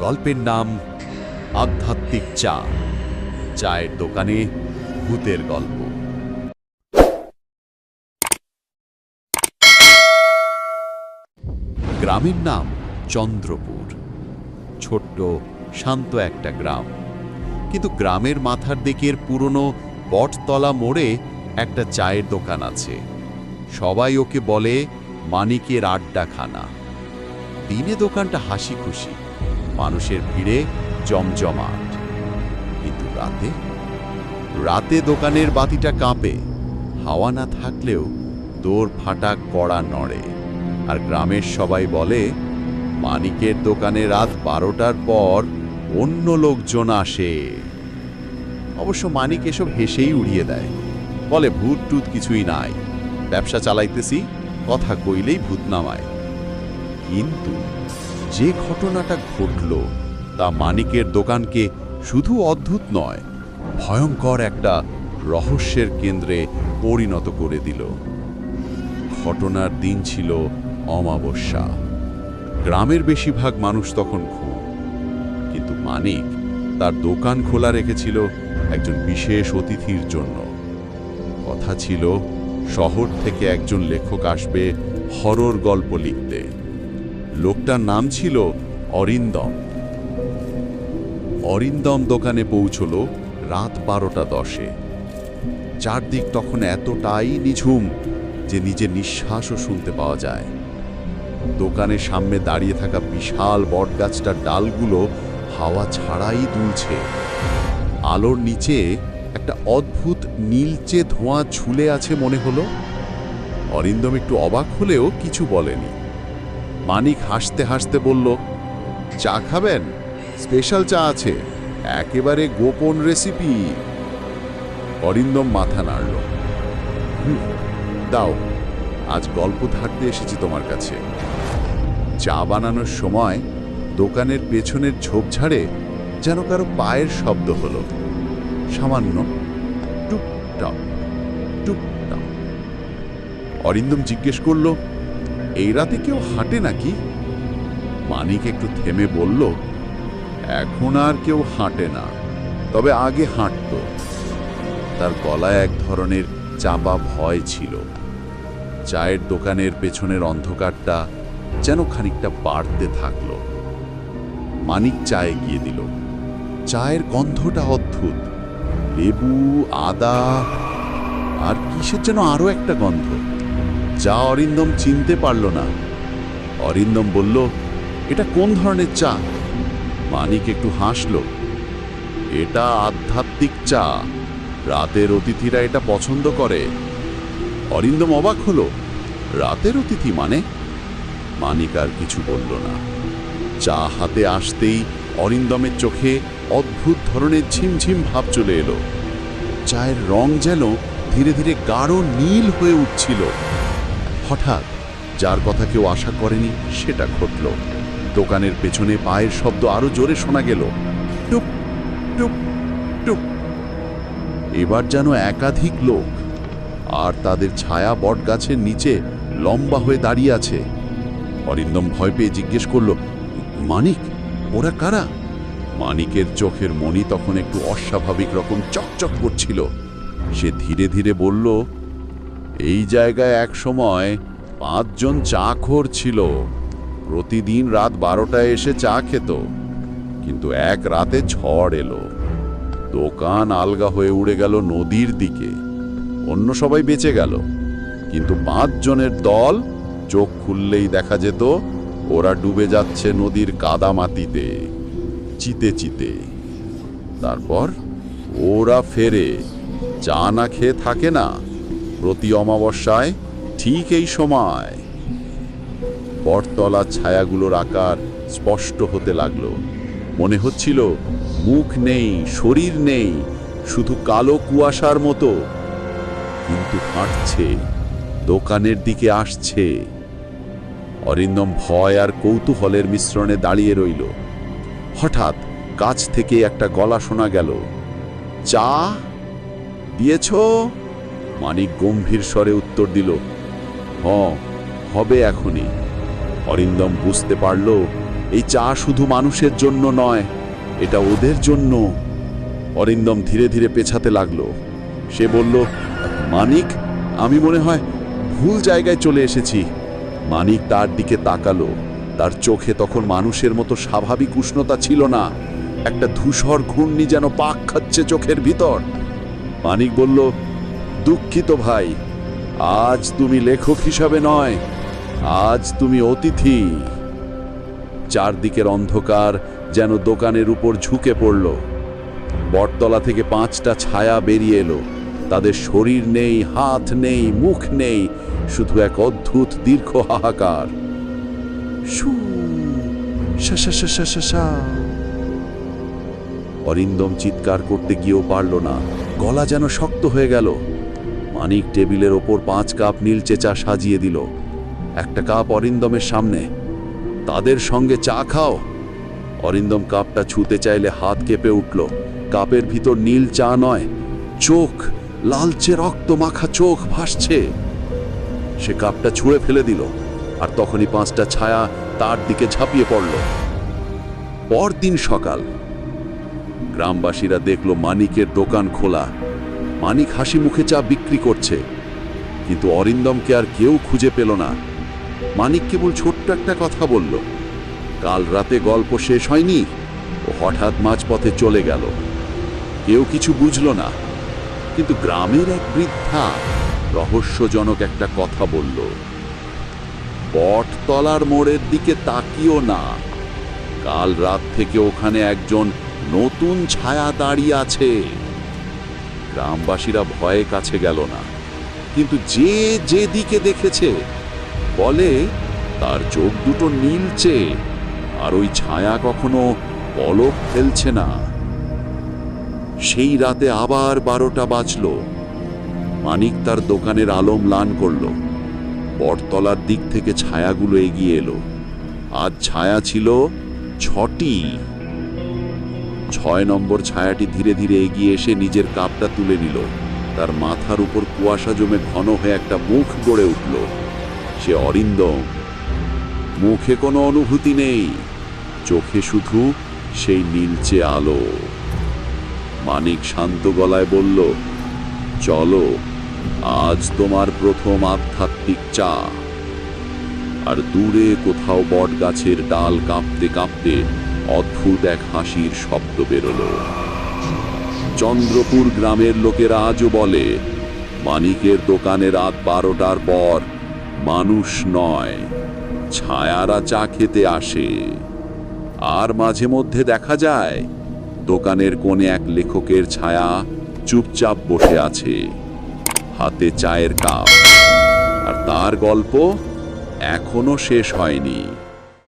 গল্পের নাম আধ্যাত্মিক চা, চায়ের দোকানে ভূতের গল্প। গ্রামের নাম চন্দ্রপুর। ছোট্ট, শান্ত একটা গ্রাম। কিন্তু গ্রামের মাথার দিকের পুরনো বটতলা মোড়ে একটা চায়ের দোকান আছে। সবাই ওকে বলে মানিকের আড্ডাখানা। দিনে দোকানটা হাসি খুশি মানুষের ভিড়ে জমজমাট। কিন্তু রাতে? রাতে দোকানের বাতিটা কাঁপে। হাওয়া না থাকলেও দোর ফাটা কড়া নড়ে। আর গ্রামের সবাই বলে, মানিকের দোকানে রাত বারোটার পর অন্য লোকজন আসে। অবশ্য মানিক এসব হেসেই উড়িয়ে দেয়। বলে ভূত টুত কিছুই নাই। ব্যবসা চালাইতেছি, কথা কইলেই ভূত নামায়। কিন্তু যে ঘটনাটা ঘটল তা মানিকের দোকানকে শুধু অদ্ভুত নয়, ভয়ঙ্কর একটা রহস্যের কেন্দ্রে পরিণত করে দিল। ঘটনার দিন ছিল অমাবস্যা। গ্রামের বেশিরভাগ মানুষ তখন ঘুম। কিন্তু মানিক তার দোকান খোলা রেখেছিল একজন বিশেষ অতিথির জন্য। কথা ছিল, শহর থেকে একজন লেখক আসবে, হরর গল্প লিখতে। লোকটার নাম ছিল অরিন্দম। অরিন্দম দোকানে পৌঁছল রাত বারোটা দশে। চারদিক তখন এতটাই নিঝুম যে নিজের নিঃশ্বাসও শুনতে পাওয়া যায়। দোকানের সামনে দাঁড়িয়ে থাকা বিশাল বটগাছটার ডালগুলো হাওয়া ছাড়াই দুলছে। আলোর নিচে একটা অদ্ভুত নীলচে ধোঁয়া ঝুলে আছে মনে হলো। অরিন্দম একটু অবাক হলেও কিছু বলেনি। মানিক হাসতে হাসতে বলল চা খাবেন? স্পেশাল চা আছে। একেবারে গোপন রেসিপি। অরিন্দম মাথা নাড়ল। "হুম, দাও। আজ গল্প ধারতে এসেছি তোমার কাছে। চা বানানোর সময় দোকানের পেছনের ঝোপঝাড়ে যেন কারও পায়ের শব্দ হলো। সামান্য টুকটাক টুকটাক অরিন্দম জিজ্ঞেস করল এই রাতে কেউ হাঁটে নাকি? মানিক একটু থেমে বলল, এখন আর কেউ হাঁটে না, তবে আগে হাঁটতো। তার গলায় এক ধরনের চাপা ভয় ছিল। চায়ের দোকানের পেছনের অন্ধকারটা যেন খানিকটা বাড়তে থাকল। মানিক চায়ে গিয়ে দিল, চায়ের গন্ধটা অদ্ভুত, লেবু, আদা, আর কিসের যেন আরও একটা গন্ধ? যা অরিন্দম চিনতে পারল না। অরিন্দম বলল, এটা কোন ধরনের চা? মানিক একটু হাসল, এটা আধ্যাত্মিক চা। রাতের অতিথিরা এটা পছন্দ করে। অরিন্দম অবাক হলো, রাতের অতিথি মানে? মানিক আর কিছু বলল না। চা হাতে আসতেই অরিন্দমের চোখে অদ্ভুত ধরনের ঝিমঝিম ভাব চলে এলো। চায়ের রং যেন ধীরে ধীরে গাঢ় নীল হয়ে উঠছিল। হঠাৎ, যার কথা কেউ আশা করেনি, সেটা ঘটল। দোকানের পেছনে পায়ের শব্দ আরও জোরে শোনা গেল। টুপ টুপ টুপ এবার যেন একাধিক লোক, আর তাদের ছায়া বট গাছের নিচে লম্বা হয়ে দাঁড়িয়ে আছে। অরিন্দম ভয় পেয়ে জিজ্ঞেস করল, মানিক, ওরা কারা? মানিকের চোখের মণি তখন একটু অস্বাভাবিক রকম চকচক করছিল। সে ধীরে ধীরে বলল এই জায়গায় এক সময় পাঁচজন চাখর ছিল। প্রতিদিন রাত বারোটায় এসে চা খেত, কিন্তু এক রাতে ঝড় এলো। দোকান আলগা হয়ে উড়ে গেল নদীর দিকে। অন্য সবাই বেঁচে গেল, কিন্তু পাঁচজনের দল চোখ খুললেই দেখা যেত ওরা ডুবে যাচ্ছে নদীর কাদামাতিতে চিতে চিতে। তারপর ওরা ফেরে, চা না খেয়ে থাকে না। প্রতি অমাবস্যায় ঠিক এই সময়। বটতলার ছায়াগুলোর আকার স্পষ্ট হতে লাগল। মনে হচ্ছিল, মুখ নেই, শরীর নেই, শুধু কালো কুয়াশার মতো। কিন্তু হাঁটছে, দোকানের দিকে আসছে। অরিন্দম ভয় আর কৌতূহলের মিশ্রণে দাঁড়িয়ে রইল। হঠাৎ কাছ থেকে একটা গলা শোনা গেল, চা? দিয়েছ? মানিক গম্ভীর স্বরে উত্তর দিল হ হবে এখনই। অরিন্দম বুঝতে পারল, এই চা শুধু মানুষের জন্য নয়, এটা ওদের জন্য। অরিন্দম ধীরে ধীরে পেছাতে লাগল। সে বলল, মানিক, আমি মনে হয় ভুল জায়গায় চলে এসেছি। মানিক তার দিকে তাকালো। তার চোখে তখন মানুষের মতো স্বাভাবিক উষ্ণতা ছিল না, একটা ধূসর ঘূর্ণি যেন পাক খাচ্ছে চোখের ভিতর। মানিক বলল দুঃখিত ভাই, আজ তুমি লেখক হিসাবে নয়, আজ তুমি অতিথি। চারদিকের অন্ধকার যেন দোকানের উপর ঝুঁকে পড়ল। বটতলা থেকে পাঁচটা ছায়া বেরিয়ে এলো। তাদের শরীর নেই, হাত নেই, মুখ নেই, শুধু এক অদ্ভুত দীর্ঘ হাহাকার। অরিন্দম চিৎকার করতে গিয়েও পারল না। গলা যেন শক্ত হয়ে গেল। মানিক টেবিলের ওপর পাঁচ কাপ নীলচে চা সাজিয়ে দিল। একটা কাপ অরিন্দমের সামনে। তাদের সঙ্গে চা খাও। অরিন্দম কাপটা ছুতে চাইলে হাত কেঁপে উঠল। কাপের ভিতর নীল চা নয়, চোখ, লালচে রক্ত মাখা চোখ ভাসছে। সে কাপটা ছুঁড়ে ফেলে দিল আর তখনই পাঁচটা ছায়া তার দিকে ঝাঁপিয়ে পড়ল। পরদিন সকাল। গ্রামবাসীরা দেখল মানিকের দোকান খোলা। মানিক হাসি মুখে চা বিক্রি করছে। কিন্তু অরিন্দমকে আর কেউ খুঁজে পেল না। মানিক কেবল ছোট্ট একটা কথা বলল, কাল রাতে গল্প শেষ হয়নি? ও হঠাৎ মাঝপথে চলে গেল। কেউ কিছু বুঝল না, কিন্তু গ্রামের এক বৃদ্ধা রহস্যজনক একটা কথা বলল, বটতলার মোড়ের দিকে তাকিও না। কাল রাত থেকে ওখানে একজন নতুন ছায়া দাঁড়িয়ে আছে। গ্রামবাসীরা ভয়ে কাছে গেল না। কিন্তু যে যে দিকে দেখেছে, বলে তার চোখ দুটো নীলচে, আর ওই ছায়া কখনো পলক ফেলছে না। সেই রাতে আবার বারোটা বাজল। মানিক তার দোকানের আলো ম্লান করল। বটতলার দিক থেকে ছায়াগুলো এগিয়ে এলো। আজ ছায়া ছিল ছটি। ছয় নম্বর ছায়াটি ধীরে ধীরে এগিয়ে এসে নিজের কাপটা তুলে নিল। তার মাথার উপর কুয়াশা জমে ঘন হয়ে একটা মুখ গড়ে উঠল। সে অরিন্দম। মুখে কোনো অনুভূতি নেই। চোখে শুধু সেই নীলচে আলো। মানিক শান্ত গলায় বলল, চলো, আজ তোমার প্রথম আধ্যাত্মিক চা। আর দূরে কোথাও বট গাছের ডাল কাঁপতে কাঁপতে অদ্ভুত এক হাসির শব্দ বেরোলো। চন্দ্রপুর গ্রামের লোকেরা আজও বলে, মানিকের দোকানে রাত বারোটার পর মানুষ নয়, ছায়ারা চা খেতে আসে। আর মাঝে মধ্যে দেখা যায়, দোকানের কোণে এক লেখকের ছায়া চুপচাপ বসে আছে, হাতে চায়ের কাপ। আর তার গল্প এখনও শেষ হয়নি।